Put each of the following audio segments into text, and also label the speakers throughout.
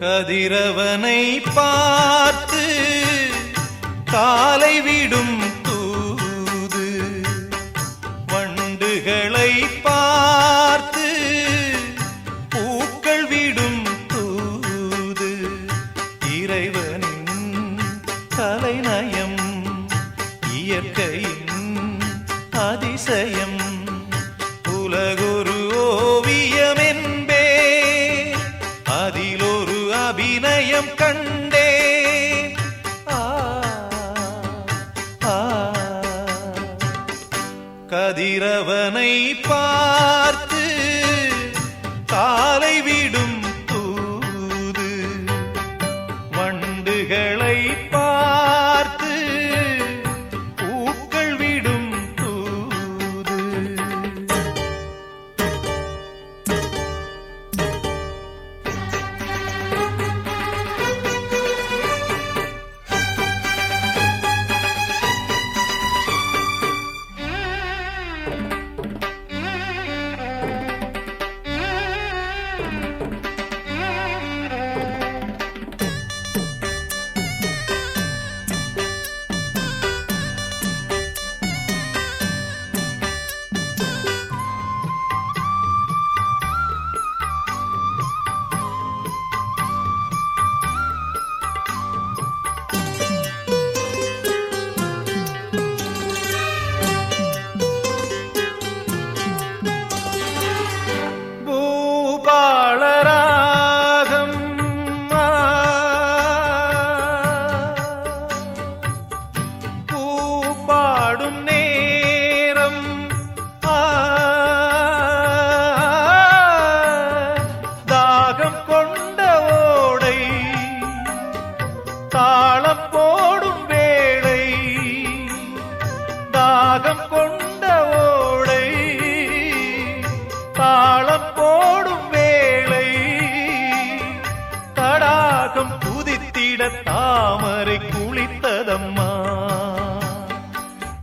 Speaker 1: கதிரவனை பார்த்து காலை விடும் கதிரவனை பா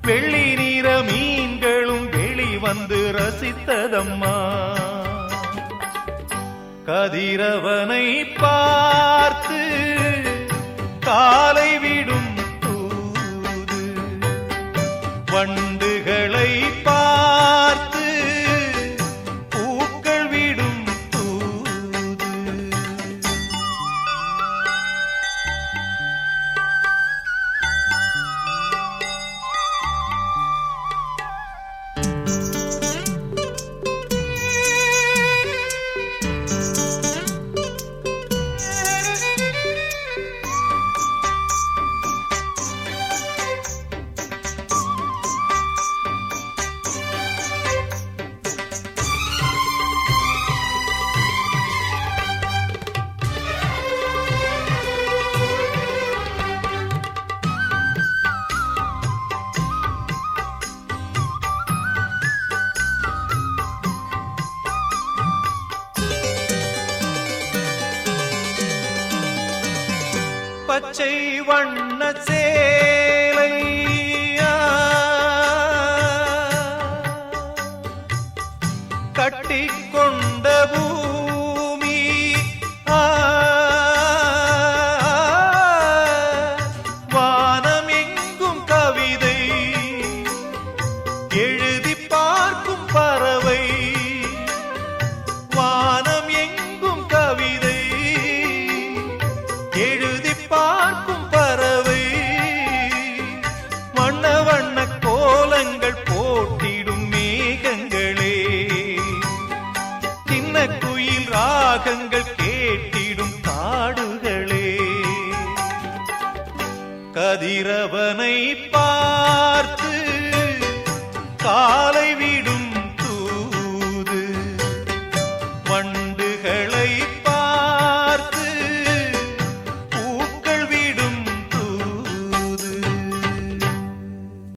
Speaker 1: வெள்ளி நிற மீன்களும் வெளி ரசித்ததம்மா. கதிரவனை பார்த்து காலை விடும் தூது. வண்ண பச்சை வண்ண சேலை கட்டிக்கொண்ட பூமி வானமெங்கும் கவிதை எழுதி பார்க்கும் பறவை. வானம் எங்கும் கவிதை எழு கதிரவனை பார்த்து காலை விடும் தூது. வண்டு